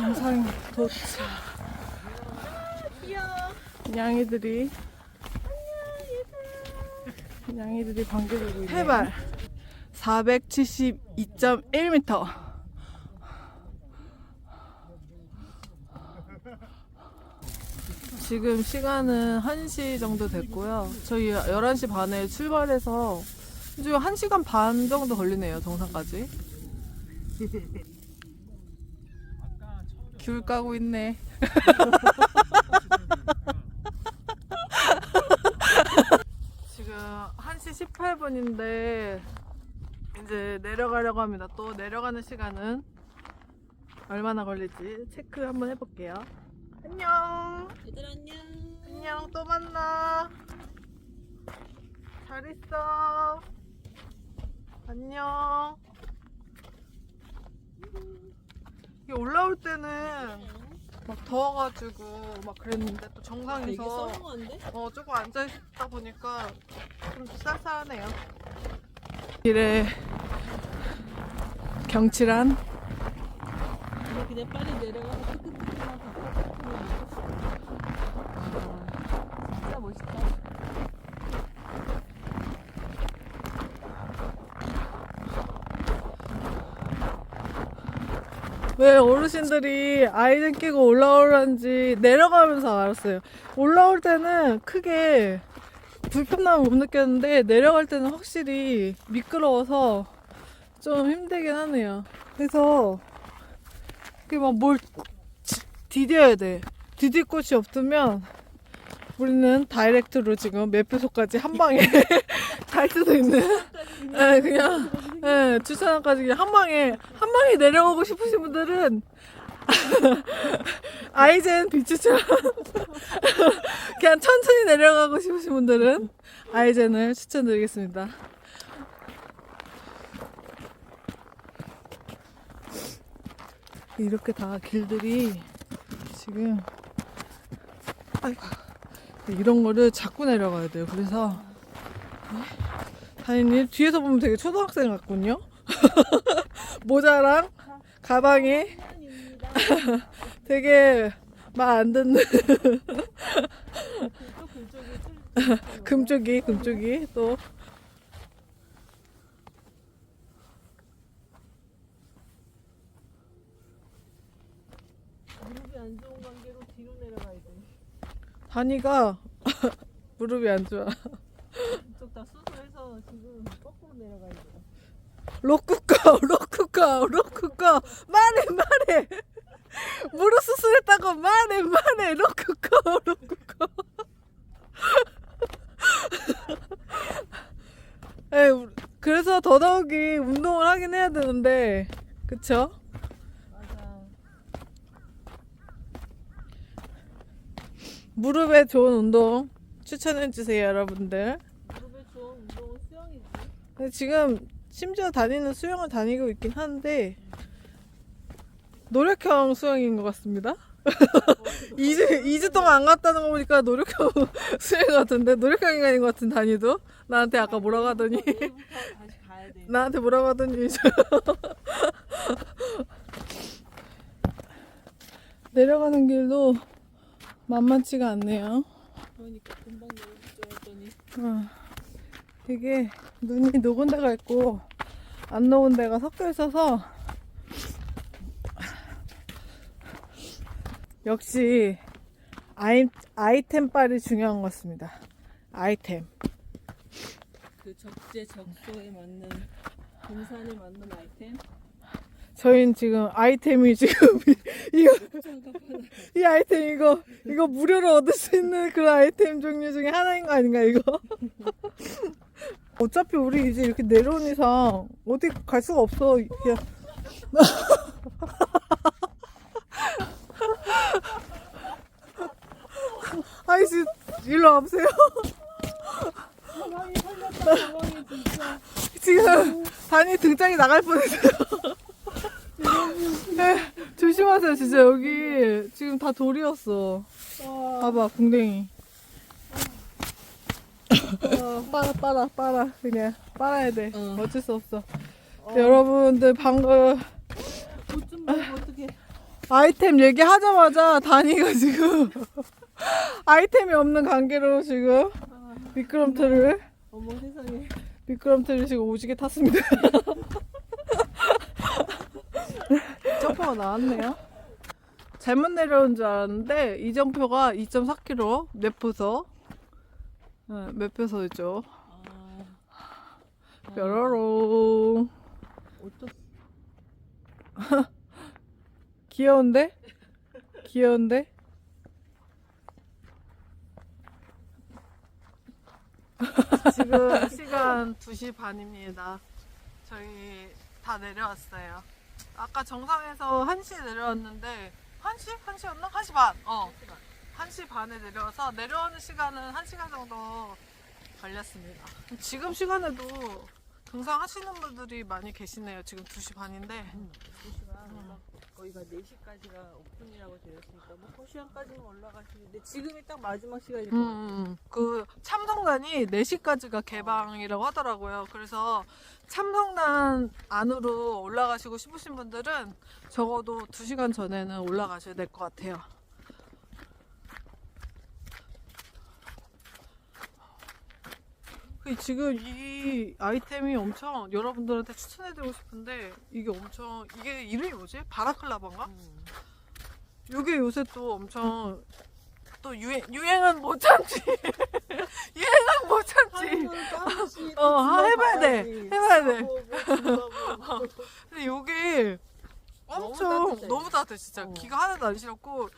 정상 도착. 양이들이 양이들이 반겨주고. 해발 472.1m. 지금 시간은 1시 정도 됐고요. 저희 11시 반에 출발해서 지금 1시간 반 정도 걸리네요, 정상까지. 귤 까고 있네. 지금 1시 18분인데 이제 내려가려고 합니다. 또 내려가는 시간은 얼마나 걸릴지 체크 한번 해볼게요. 안녕. 얘들 안녕. 안녕. 또 만나. 잘 있어. 안녕. 이게 올라올 때는 막 더워가지고 막 그랬는데 또 정상에서 썰렁한데? 어 조금 앉아 있다 보니까 좀 쌀쌀하네요. 길에 경치란 근데 그냥 빨리 내려가서 크크크크만 바꿔 진짜 멋있다. 왜 어르신들이 아이들 끼고 올라오는지 내려가면서 알았어요. 올라올 때는 크게 불편함을 못 느꼈는데 내려갈 때는 확실히 미끄러워서 좀 힘들긴 하네요. 그래서 이게 막 뭘 디뎌야 돼. 디딜 곳이 없으면 우리는 다이렉트로 지금 매표소까지 한 방에 갈 수도 있는 네, 그냥 네, 주차장까지 한 방에 한 방에 내려가고 싶으신 분들은 아이젠 비추천 그냥 천천히 내려가고 싶으신 분들은 아이젠을 추천드리겠습니다. 이렇게 다 길들이 지금 아이고 이런 거를 잡고 내려가야 돼요. 그래서 다행히 뒤에서 보면 되게 초등학생 같군요. 모자랑 가방에 되게 말 안 듣는 금쪽이 금쪽이 또 무릎이 안 좋은 관계로 뒤로 내려가야 돼. 다니가 무릎이 안 좋아. 다 지금 거꾸로 내려가야 돼. 로쿠카 로쿠카 로쿠카 말해 말해 무릎 수술했다고 말해 말해 로쿠카 로쿠카 에 그래서 더더욱이 운동을 하긴 해야 되는데 그쵸? 맞아. 무릎에 좋은 운동 추천해 주세요 여러분들 무릎에 좋은 운동은 수영이지. 근데 지금 심지어 다니는 수영을 다니고 있긴 한데 노력형 수영인 것 같습니다. 2주, 2주 동안 안 갔다는 거 보니까 노력형 수영 같은데 노력형이 아닌 것 같은 단위도 나한테 아까 뭐라고 하더니. 나한테 뭐라고 하더니 내려가는 길도 만만치가 않네요. 그러니까 금방 어, 되게 눈이 녹은 데가 있고 안 녹은 데가 섞여 있어서 역시 아이, 아이템 빨이 중요한 것 같습니다. 아이템. 그 적재 적소에 맞는 등산에 맞는 아이템. 저희는 지금 아이템이 지금 이거. 이 아이템 이거 이거 무료로 얻을 수 있는 그런 아이템 종류 중에 하나인 거 아닌가 이거? 어차피 우리 이제 이렇게 내려온 이상 어디 갈 수가 없어. 그냥 아이씨 일로 와보세요. 지금 단이 등장이 나갈 뻔했어요. 네, 조심하세요 진짜 여기 지금 다 돌이었어. 와. 봐봐 궁뎅이 어, 빨아 빨아 빨아 그냥 빨아야 돼 어. 어 쩔 수 없어 여러분들 방금 옷좀 말고 어떻게? 아이템 얘기하자마자 다니가 지금 아이템이 없는 관계로 지금 미끄럼틀을 어머 세상에. 미끄럼틀을 지금 오지게 탔습니다. 점퍼가 나왔네요. 잘못 내려온 줄 알았는데 이 점표가 2.4km 맵표서 네, 맵표서죠. 아. 뾰로롱 귀여운데? 귀여운데? 지금 시간 2시 반입니다. 저희 다 내려왔어요. 아까 정상에서 1시에 내려왔는데 1시? 1시였나? 1시 반. 어. 1시 반에 내려와서 내려오는 시간은 1시간 정도 걸렸습니다. 지금 시간에도 등산 하시는 분들이 많이 계시네요. 지금 2시 반인데. 2시간 거기가 4시까지가 오픈이라고 되어 있으니까 뭐 2시간까지는 올라가시는데 지금이 딱 마지막 시간일 것 같아요. 음, 그 참성단이 4시까지가 개방이라고 하더라고요. 그래서 참성단 안으로 올라가시고 싶으신 분들은 적어도 2시간 전에는 올라가셔야 될 것 같아요. 지금 이 아이템이 엄청 여러분들한테 추천해드리고 싶은데 이게 엄청 이게 이름이 뭐지? 바라클라바인가? 음. 이게 요새 또 엄청 또 유행 유행은 못 참지 유행은 못 참지 어, 아, 해봐야 돼. 해봐야 돼. 근데 요게 엄청 너무 따뜻해. 너무 따뜻해 진짜 어. 기가 하나도 안 싫었고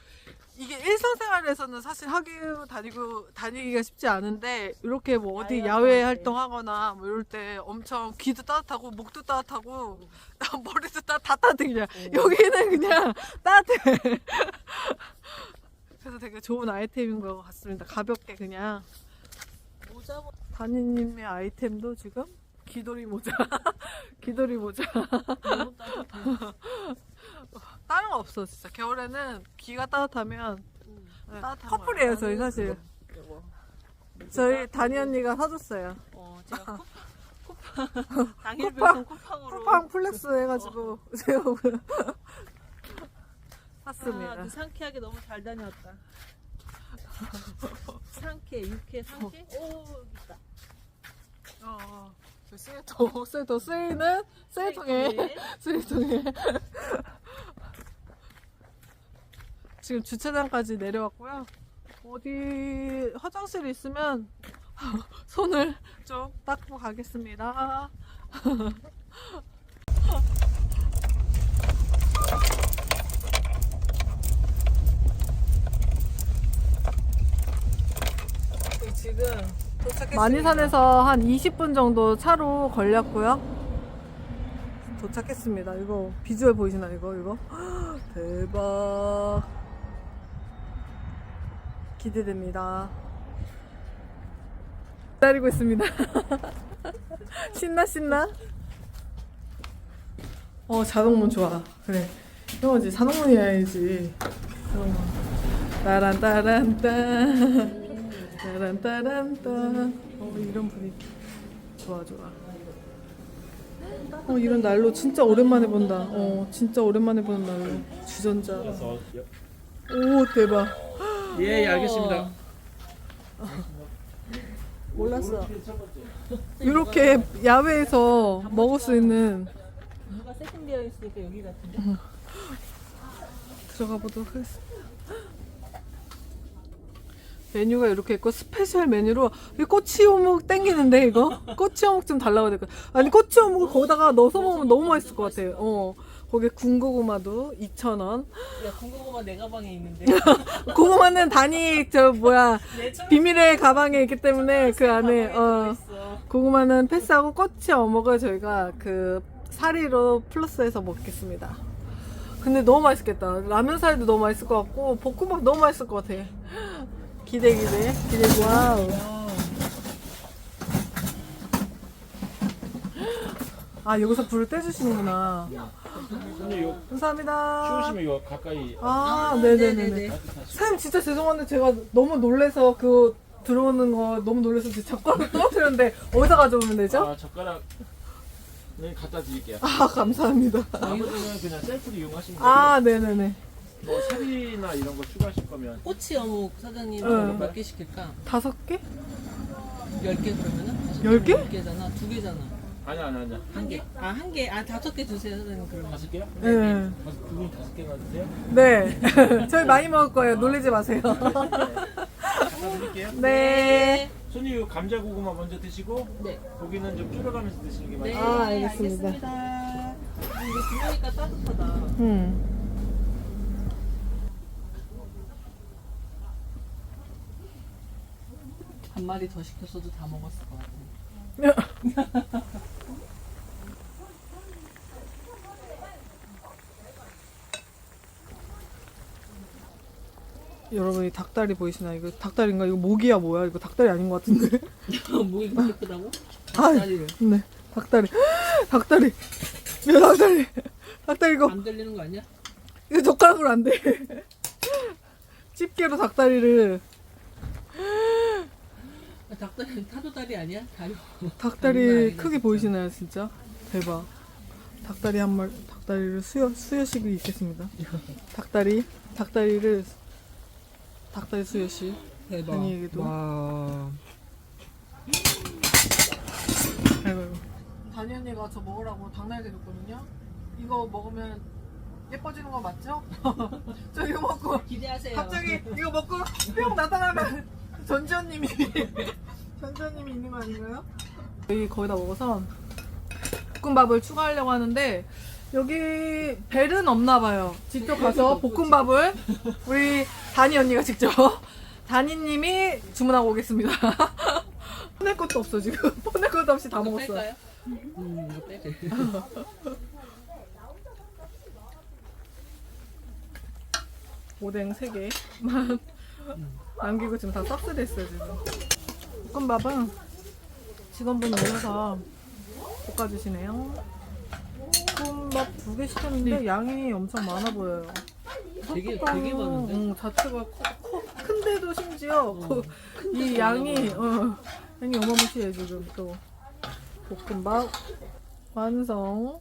이게 일상생활에서는 사실 하기 다니고 다니기가 쉽지 않은데 이렇게 뭐 어디 야외 때. 활동하거나 뭐 이럴 때 엄청 귀도 따뜻하고 목도 따뜻하고 머리도 따, 다 따뜻해 그냥 여기는 그냥 따뜻해. 그래서 되게 좋은 아이템인 것 같습니다. 가볍게 그냥 모자 뭐 다니님의 아이템도 지금 귀돌이 모자, 귀돌이 모자. 다른 거 없어 진짜. 겨울에는 귀가 따뜻하면 음. 네, 따뜻한 커플이에요 거야. 저희 사실. 이거. 저희 다니 언니가 사줬어요. 어, 제가 쿠팡, 쿠팡 당일 배송 쿠팡으로 쿠팡 플렉스 해가지고 제가 아, 샀습니다. 그 상쾌하게 너무 잘 다녔다. 상쾌, 육회, 상쾌. 오, 여기 있다. 어, 어. 저 쓰레통, 쓰레통 쓰이는 쓰레통에 쓰레통에 지금 주차장까지 내려왔고요. 어디 화장실 있으면 손을 좀 닦고 가겠습니다. 만이산에서 한 20분 정도 차로 걸렸고요. 도착했습니다. 이거 비주얼 보이시나 이거 이거 대박 기대됩니다. 기다리고 있습니다. 신나 신나. 어 자동문 좋아. 그래 이거지 자동문이 해야지. 자동문. 따란 따란 딴. 따란 따란 딴. 어 이런 분위기 좋아 좋아. 어 이런 난로 진짜 오랜만에 본다. 어 진짜 오랜만에 보는 난로. 주전자. 오 대박. 예, 예, 알겠습니다. 몰랐어. 이렇게 야외에서 먹을 수 있는 누가 세팅되어 있으니까 여기 같은데. 들어가 보도록 하겠습니다. 메뉴가 이렇게 있고 스페셜 메뉴로 이 꼬치 어묵 땡기는데 이거 꼬치 어묵 좀 달라고 될까 아니 꼬치 어묵을 거기다가 넣어서 먹으면 너무 맛있을 것 같아요. 어 거기에 군고구마도 2,000원. 야, 궁금한 내 가방에 있는데. 고구마는 단위 저 뭐야 비밀의 가방에 있기 때문에 그 안에 어. 고구마는 패스하고 꼬치 어묵을 저희가 그 사리로 플러스해서 먹겠습니다. 근데 너무 맛있겠다. 라면 사리도 너무 맛있을 것 같고 볶음밥 너무 맛있을 것 같아. 기대 기대 기대 와우. 아 여기서 불을 떼주시는구나. 근데 감사합니다. 추우시면 이거 가까이 아 아, 네네네네. 네네네. 선생님 진짜 죄송한데 제가 너무 놀래서 그 들어오는 거 너무 놀래서 제 젓가락 떨어뜨렸는데 어디서 가져오면 되죠? 아, 젓가락 네 갖다 드릴게요. 아 감사합니다. 나머지는 그냥 셀프로 이용하시면 돼요. 아 네네네. 뭐 살이나 이런 거 추가하실 거면 꼬치 어묵 사장님 응. 몇 개 시킬까? 다섯 개? 열개 그러면은? 다섯 열 개? 열 개잖아. 두 개잖아. 아니야 아니야 아니야 한 개? 아, 한 개. 아, 다섯 개 주세요, 사장님. 그러면. 다섯 개요? 네. 다섯 두분 다섯 개 가 주세요. 네. 저희 많이 먹을 거예요. 놀리지 마세요. 드릴게요. 네. 손님 이 감자 고구마 먼저 드시고 네. 고기는 좀 줄여가면서 드시는 게 네, 맞아요. 아, 알겠습니다. 알겠습니다. 이게 들어오니까 따뜻하다. 음. 한 마리 더 시켰어도 다 먹었을 것 같아. 여러분 이 닭다리 보이시나요? 이거 닭다리인가? 이거 모기야 뭐야? 이거 닭다리 아닌 것 같은데? 목이 그렇게 크다고? 아, 다리를. 네. 닭다리. 닭다리. 야, 닭다리. 닭다리 이거 안 들리는 거 아니야? 이거 젓가락으로 안 돼. 집게로 닭다리를 아, 닭다리, 타조 다리 아니야? 다리. 닭다리 크게 보이시나요, 진짜? 대박. 닭다리 한 마리, 닭다리를 수여 수여식이 있겠습니다. 닭다리, 닭다리를 닭다리 수여식. 대박. 다니에게도. 와. 아이고. 다니 언니가 저 먹으라고 닭날개 줬거든요. 이거 먹으면 예뻐지는 거 맞죠? 저 이거 먹고 기대하세요. 갑자기 이거 먹고 뿅 나타나면 전지현님이 전지현님이 있는 거 아닌가요? 여기 거의 다 먹어서 볶음밥을 추가하려고 하는데 여기 벨은 없나 봐요. 직접 가서 볶음밥을 우리 다니 언니가 직접 다니님이 주문하고 오겠습니다. 보낼 것도 없어 지금 보낼 것도 없이 다 먹었어. 뺄까요? 음, 이거 빼지. 오뎅 3개만 남기고 지금 다 싹스 됐어요 지금 볶음밥은 직원분이 오셔서 볶아주시네요 볶음밥 두개 시켰는데 양이 엄청 많아 보여요 되게, 되게 많은데? 응, 자체가 커, 커, 큰데도 심지어 그- 이 양이 어, 양이 어마무시해 지금 또 볶음밥 완성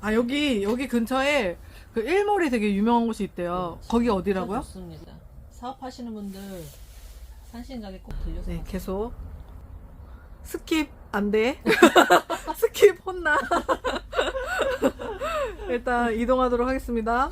아 여기 여기 근처에 그 일몰이 되게 유명한 곳이 있대요. 거기 어디라고요? 좋습니다. 사업하시는 분들 산신 가게 꼭 들려서 네, 계속 스킵 안 돼. 스킵 혼나. 일단 이동하도록 하겠습니다.